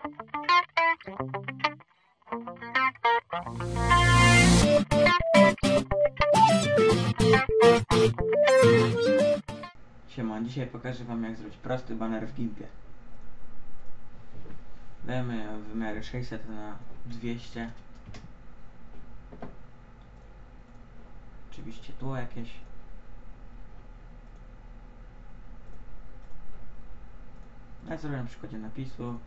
Siema, dzisiaj pokażę wam jak zrobić prosty baner w Gimpie. Dajemy wymiary 600 na 200 Oczywiście tło jakieś. Ja zrobię na przykładzie napisu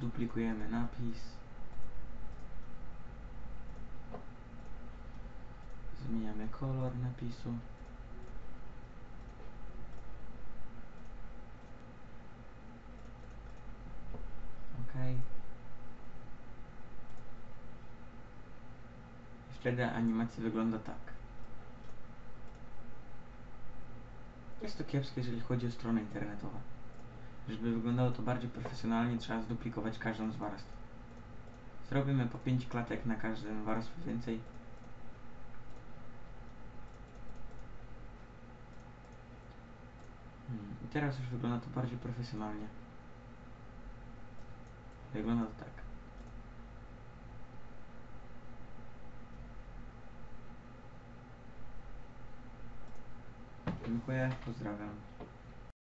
Duplikujemy napis. Zmieniamy kolor napisu. OK I wtedy animacja wygląda tak. Jest to kiepskie, jeżeli chodzi o strony internetowe. Żeby wyglądało to bardziej profesjonalnie, trzeba zduplikować każdą z warstw. Zrobimy po 5 klatek na każdym warstwie więcej. Hmm, I teraz już wygląda to bardziej profesjonalnie. Wygląda to tak. Dziękuję, pozdrawiam.